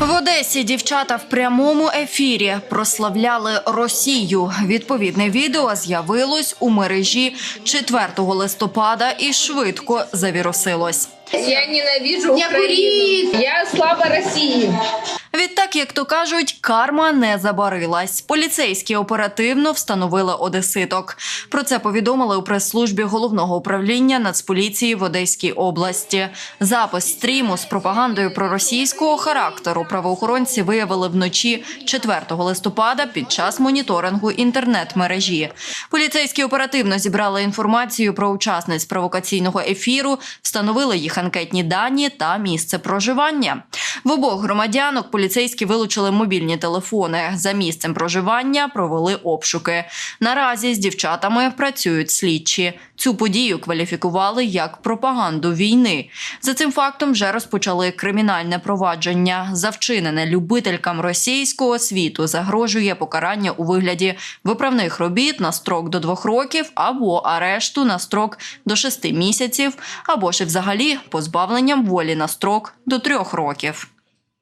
В Одесі дівчата в прямому ефірі прославляли Росію. Відповідне відео з'явилось у мережі 4 листопада і швидко завірусилось. Я ненавижу Україну. Я слава России. Як то кажуть, карма не забарилась. Поліцейські оперативно встановили одеситок. Про це повідомили у прес-службі головного управління Нацполіції в Одеській області. Запис стріму з пропагандою проросійського характеру правоохоронці виявили вночі 4 листопада під час моніторингу інтернет-мережі. Поліцейські оперативно зібрали інформацію про учасниць провокаційного ефіру, встановили їх анкетні дані та місце проживання. В обох громадянок поліцейські вилучили мобільні телефони. За місцем проживання провели обшуки. Наразі з дівчатами працюють слідчі. Цю подію кваліфікували як пропаганду війни. За цим фактом вже розпочали кримінальне провадження. За вчинене любителькам російського світу загрожує покарання у вигляді виправних робіт на строк до двох років або арешту на строк до шести місяців, або ж взагалі позбавленням волі на строк до трьох років.